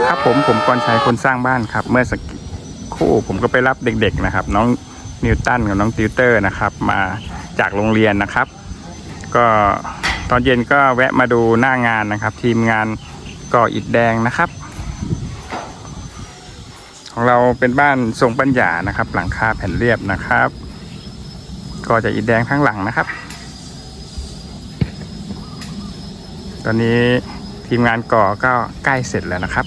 ครับผมผมกรชัยคนสร้างบ้านครับ เมื่อสักครู่ผมก็ไปรับเด็กๆนะครับ น้องนิวตันกับน้องติวเตอร์นะครับ มาจากโรงเรียนนะครับ ก็ตอนเย็นก็แวะมาดูหน้างานนะครับ ทีมงานก่ออิฐแดงนะครับ ของเราเป็นบ้านทรงปัญญานะครับ หลังคาแผ่นเรียบนะครับ ก็จะอิฐแดงทั้งหลังนะครับ ตอนนี้ ทีมงานก่อก็ใกล้เสร็จแล้วนะครับ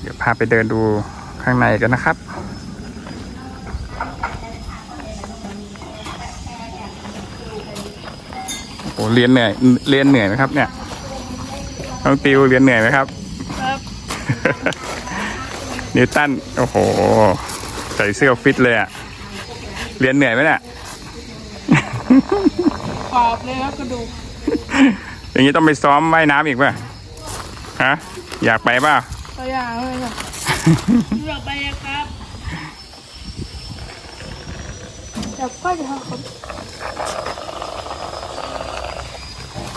เดี๋ยวพาไปเดินดูข้างในกันนะครับ โอ้เรียนเหนื่อยเรียนเหนื่อยไหมครับ เนี่ยน้องติวเรียนเหนื่อยไหมครับ ครับ นิวตันโอ้โห ใส่เสื้อฟิตเลยอะเรียนเหนื่อยไหมเนี่ยขอบเลยครับกระดูก อย่างนี้ต้องไปซ้อมว่ายน้ำอีกป่ะฮะอยากไปเปล่าตัวอย่างเลยครับเลือกไปครับจับก็จะทำคน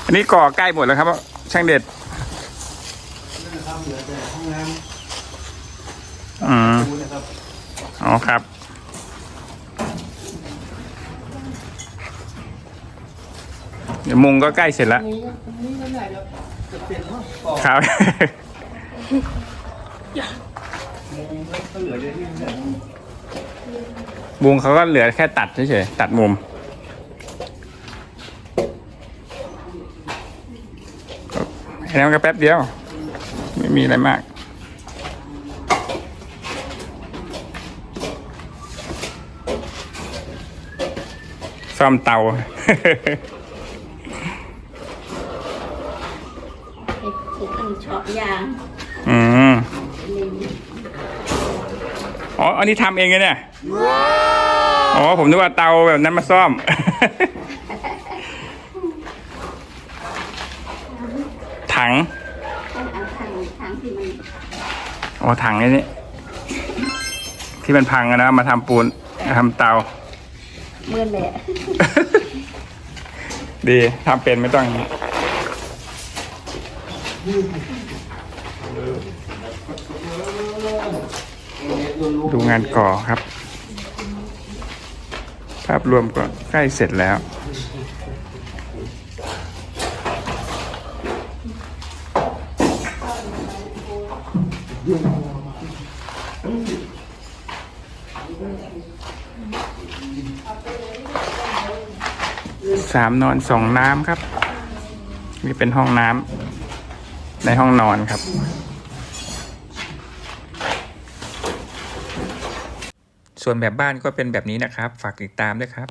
อันนี้ก่อใกล้หมดแล้วครับ ช่างเด็ดนะครับเหลือแต่ห้องน้อืมำดูนะครับอ๋อครับ เดี๋ยวมุงก็ใกล้เสร็จแล้วนี่นี่นั่นไหนครับจะเปลี่ยนห้องต่อครับมุมก็เหลือเยอะที่เหลือมุงเขาก็เหลือแค่ตัดเฉยๆตัดมุมไอ้นั่นก็แป๊บเดียว ไม่มีอะไรมากซ่อมเตา ไอ้ที่ทำช็อปยางอืมนี่อ๋อ อันนี้ทำเองเลยเนี่ย อ๋อ ผมนึกว่าเตาแบบนั้นมาซ่อม ถัง ต้องเอาทางทางที่มันอ๋อ ถังไอ้นี่ที่มันพังอะนะ มาทำปูนมาทำเตา เมื่อแหละ ดีทำเป็นไม่ต้องอย่างนี้ ดูงานก่อครับ ภาพรวมก็ใกล้เสร็จแล้วสามนอนสองน้ำครับ นี่เป็นห้องน้ำ ในห้องนอนครับ ส่วนแบบบ้านก็เป็นแบบนี้นะครับ ฝากติดตามด้วยครับ